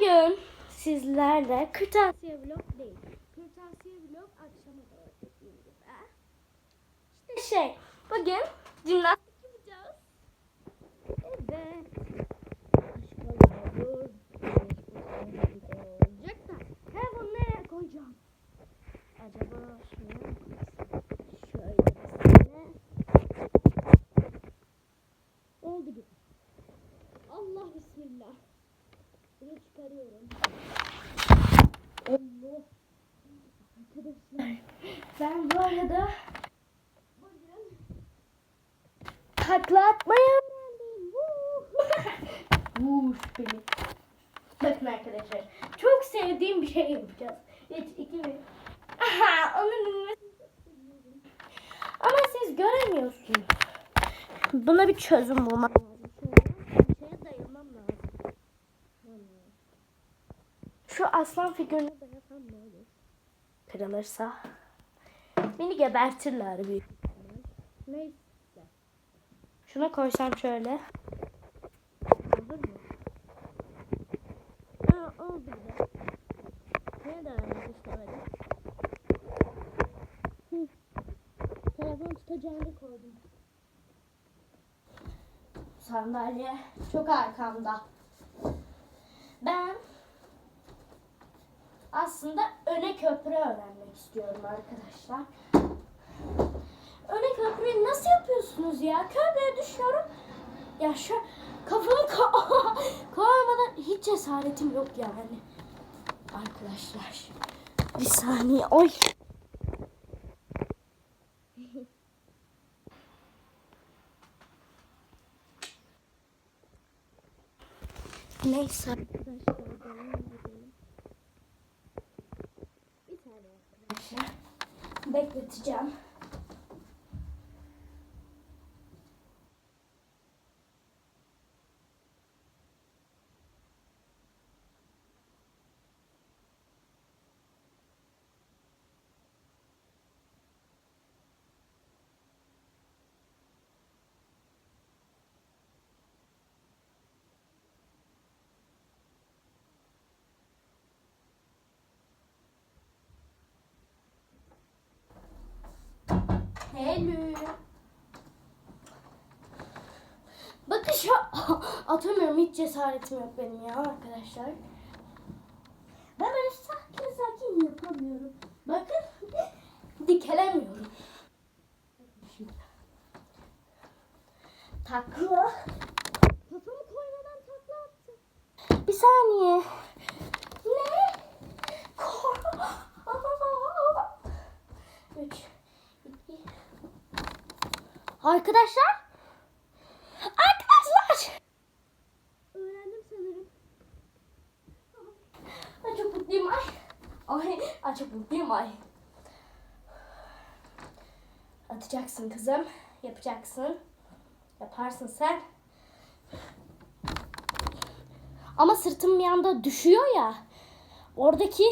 Bugün sizlerle kırtasiye vlog değil. Kırtasiye vlog akşama doğru gibi. İşte şey, bugün jimnastik yapacağız. Evet. Aşkalar olacak da. Telefonu nereye koyacağım? Acaba şuraya mı koysam? Şöyle bir Oldu gibi. Allah bismillah. Bunu çıkarıyorum. Allah. Arkadaşlar ben bu arada bugün takla. Vuh beni. Bakın arkadaşlar çok sevdiğim bir şey yapacağız. 3, 2, 1. Aha onun. Ama siz göremiyorsunuz. Buna bir çözüm bulmak. Şu aslan figürüne dayasam ne olur? Kırılırsa. Beni gebertirler büyük. Neyse. Şuna koysam şöyle. Olur mu? Ha, oldu bile. Neye dayanmak istemedim? Hı. Telefon tutacağını koydum. Sandalye çok arkamda. Ben aslında öne köprü öğrenmek istiyorum arkadaşlar. Öne köprüyü nasıl yapıyorsunuz ya? Köprüye düşüyorum. Ya şu kafamı ko- koymadan hiç cesaretim yok yani. Arkadaşlar. Bir saniye. Oy. Neyse arkadaşlar devam edelim. Bir saniye arkadaşlar. Bekleteceğim. Bakın şu atamıyorum hiç cesaretim yok benim ya arkadaşlar. Ben böyle sakin sakin yapamıyorum. Bakın dikelemiyorum. Takla. Kafamı koymadan takla attım. Bir saniye. Ne? Kork. Üç. iki. Arkadaşlar. Arkadaşlar. Öğrendim sanırım. Ay çok mutluyum ay. Ay, ay çok mutluyum ay. Atacaksın kızım. Yapacaksın. Yaparsın sen. Ama sırtım bir anda düşüyor ya. Oradaki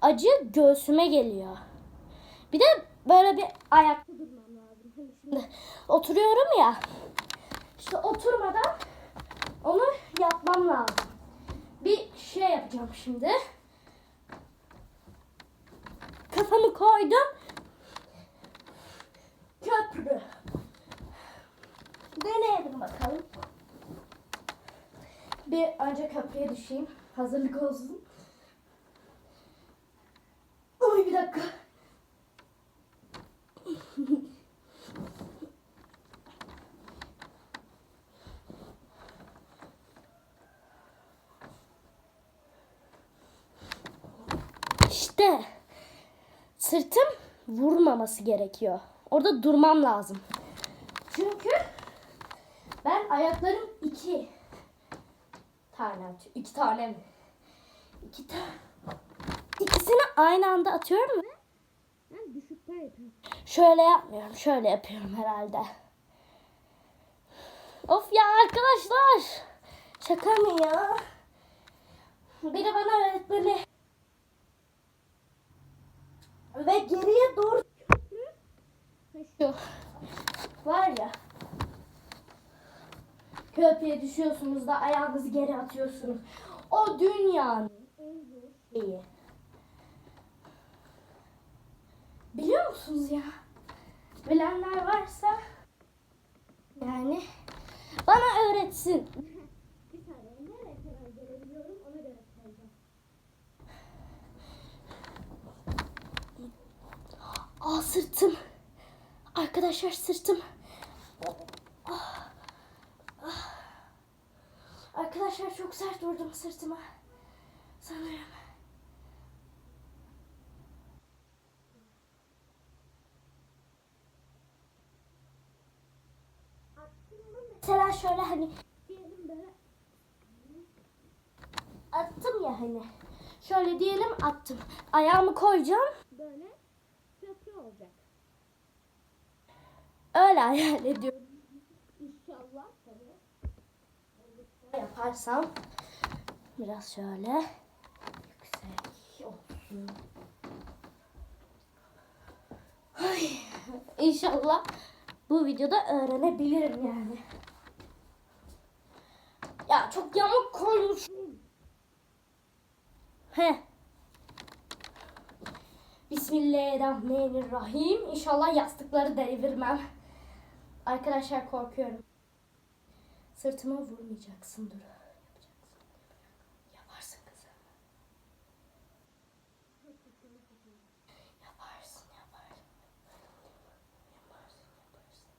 acı göğsüme geliyor. Bir de böyle bir ayakta şimdi oturuyorum ya. İşte oturmadan onu yapmam lazım. Bir şey yapacağım şimdi. Kafamı koydum. Köprü. Deneyelim bakalım. Bir önce köprüye düşeyim. Hazırlık olsun. Oy bir dakika. İşte sırtım vurmaması gerekiyor. Orada durmam lazım. Çünkü ben ayaklarım iki tane atıyor. İki tane mi? İki tane. İkisini aynı anda atıyorum ve ben düşükten yapıyorum. Şöyle yapmıyorum. Şöyle yapıyorum herhalde. Of ya arkadaşlar. Şaka mı ya? Biri bana öğretmeni ve doğru şu var ya köprüye düşüyorsunuz da ayağınızı geri atıyorsunuz. O dünyanın şeyi. Biliyor musunuz ya? Bilenler varsa yani bana öğretsin. Bir saniye nereye kadar gelebiliyorum ona göre sayacağım. Aa sırtım. Arkadaşlar sırtım. Arkadaşlar çok sert vurdum sırtıma. Sanırım. Mesela şöyle hani attım ya hani. Şöyle diyelim attım. Ayağımı koyacağım. Böyle köprü olacak. Öyle hayal ediyorum. İnşallah tabii. Yaparsam biraz şöyle yüksek olsun. Ay, İnşallah bu videoda öğrenebilirim yani. Ya çok yamuk koymuşum. He. Bismillahirrahmanirrahim. İnşallah yastıkları devirmem. Arkadaşlar korkuyorum. Sırtıma vurmayacaksın dur. Yapacaksın. Yaparsın kızım. Yaparsın, yaparsın. Yaparsın, yaparsın.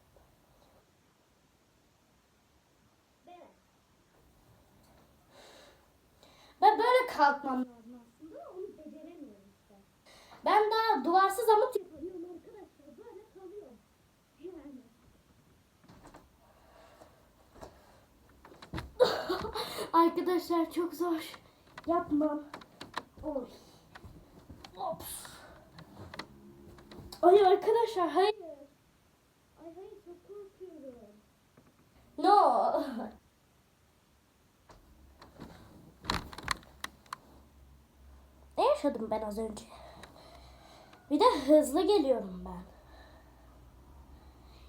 Ben böyle kalkmam lazım aslında ama onu beceremiyorum işte. Ben daha duvarsız amut yapamıyorum arkadaşlar. Böyle kalıyorum. Yani. Arkadaşlar çok zor. Yapmam. Oy. Ops. Ay arkadaşlar hayır. Ay hayır çok korkuyorum. No. Ne yaşadım ben az önce? Bir de hızlı geliyorum ben.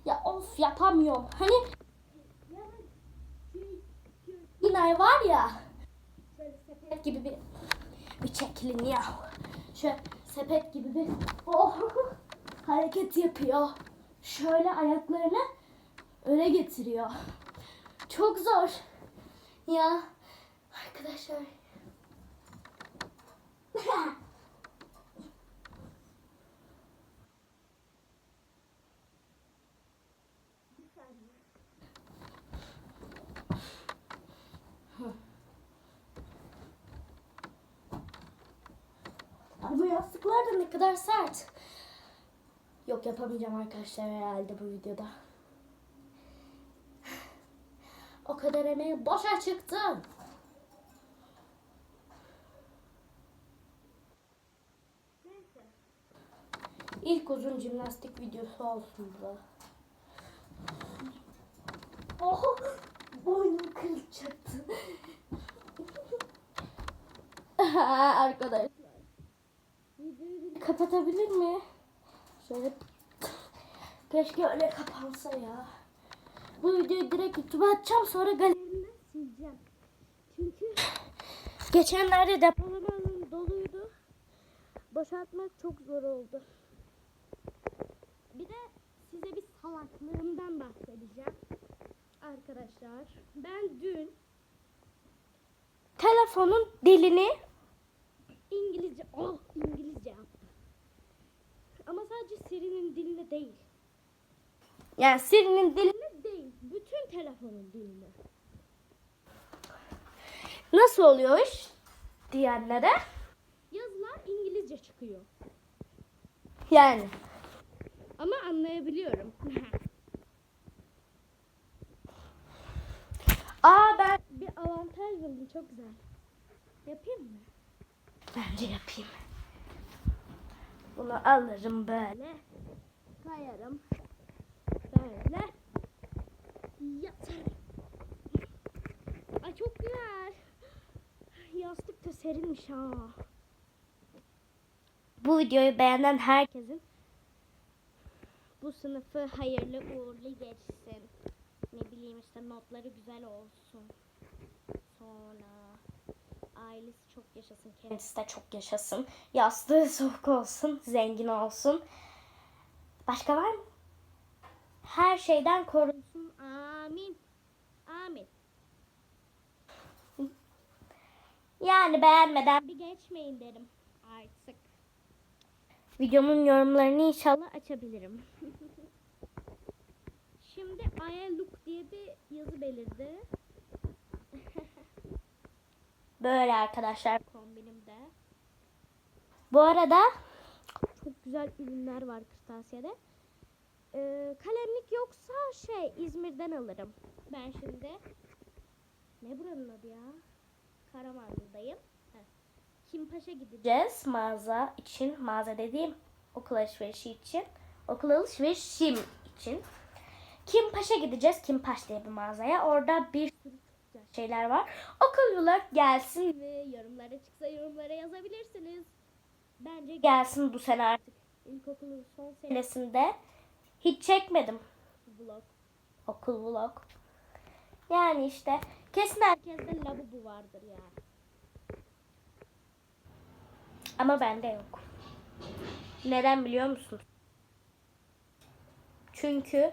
Ya of yapamıyorum. Hani Günay var ya. Şöyle sepet gibi bir bir çekilin ya. Şöyle sepet gibi bir oh, hareket yapıyor. Şöyle ayaklarını öne getiriyor. Çok zor. Ya arkadaşlar Ay, bu yastıklar da ne kadar sert. Yok yapamayacağım arkadaşlar herhalde bu videoda. O kadar emeği boşa çıktı. İlk uzun jimnastik videosu olsun bu. Oh, boynum kırılacaktı. Arkadaşlar. Kapatabilir mi? Şöyle. Keşke öyle kapansa ya. Bu videoyu direkt YouTube'a atacağım sonra galerimden sileceğim. Çünkü geçenlerde depolama doluydu. Boşaltmak çok zor oldu. Bir de size bir salaklığımdan bahsedeceğim. Arkadaşlar ben dün telefonun dilini İngilizce, oh İngilizce. Ama sadece Siri'nin diline değil. Yani Siri'nin diline değil. Bütün telefonun diline. Nasıl oluyor iş? Diyenlere. Yazılar İngilizce çıkıyor. Yani. Ama anlayabiliyorum. Aa ben bir avantaj buldum çok güzel. Yapayım mı? Bence yapayım. Bunu alırım böyle. Kayarım. Böyle. Yatarım. Ay çok güzel. Yastık da serinmiş ha. Bu videoyu beğenen herkesin bu sınıfı hayırlı uğurlu geçsin. Ne bileyim işte notları güzel olsun. Sonra ailesi çok yaşasın. Kendisi de çok yaşasın. Yastığı soğuk olsun. Zengin olsun. Başka var mı? Her şeyden korunsun. Amin. Amin. Yani beğenmeden bir geçmeyin derim artık. Videomun yorumlarını inşallah açabilirim. Şimdi I look diye bir yazı belirdi. Böyle arkadaşlar kombinimde. Bu arada çok güzel ürünler var kırtasiyede. Ee, kalemlik yoksa şey İzmir'den alırım. Ben şimdi ne buranın adı ya? Karamanlı'dayım. Heh. Kimpaş'a gideceğiz mağaza için. Mağaza dediğim okul alışverişi için. Okul alışverişim için. Kimpaş'a gideceğiz. Kimpaş diye bir mağazaya. Orada bir sürü şeyler var. Okul vlog gelsin ve yorumlara çıksa yorumlara yazabilirsiniz. Bence gelsin bu sene artık. İlkokulun son senesinde hiç çekmedim vlog. Okul vlog. Yani işte kesin herkeste lavabo vardır yani. Ama bende yok. Neden biliyor musun? Çünkü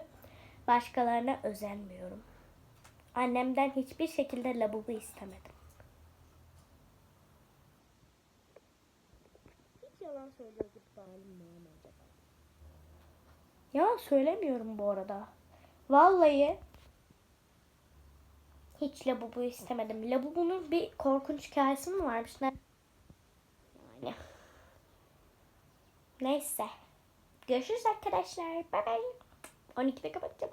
başkalarına özenmiyorum. Annemden hiçbir şekilde lavabo istemedim. Hiç yalan söylüyordur halim mi acaba? Yalan söylemiyorum bu arada. Vallahi hiç lavabo istemedim. Lavabonun bir korkunç hikayesi mi varmış ne? Yani. Neyse. Görüşürüz arkadaşlar. Bye bye. 12'de kapatacağım.